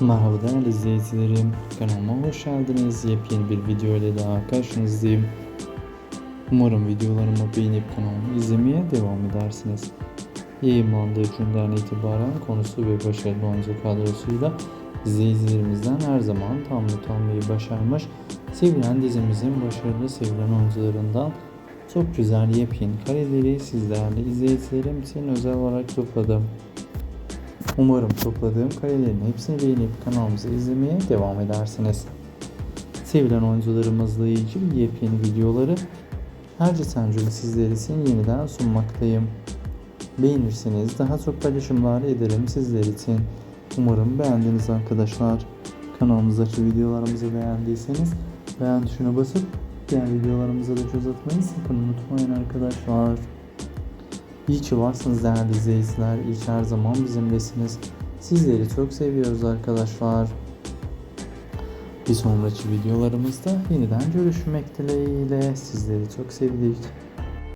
Merhaba değerli izleyicilerim. Kanalıma hoş geldiniz. Yepyeni bir video ile daha karşınızdayım. Umarım videolarımı beğenip kanalımı izlemeye devam edersiniz. Yayınlandığı günden itibaren konusu ve başarılı oyuncu kadrosuyla izleyicilerimizden her zaman tam not almayı başarmış. Sevilen dizimizin başarılı sevilen oyuncularından çok güzel yepyeni kareleri sizlerle izleyicilerim için özel olarak topladım. Umarım topladığım karelerin hepsini beğenip kanalımızı izlemeye devam edersiniz. Sevilen oyuncularımızla ilgili yepyeni videoları her Cesencül'ü sizler için yeniden sunmaktayım. Beğenirseniz daha çok paylaşımlar ederim sizler için. Umarım beğendiniz arkadaşlar. Kanalımızdaki videolarımızı beğendiyseniz beğen tuşuna basıp diğer videolarımıza da göz atmayı sakın unutmayın arkadaşlar. İyi ki varsınız değerli izleyiciler. İyi ki her zaman bizimlesiniz. Sizleri çok seviyoruz arkadaşlar. Bir sonraki videolarımızda yeniden görüşmek dileğiyle. Sizleri çok sevdik.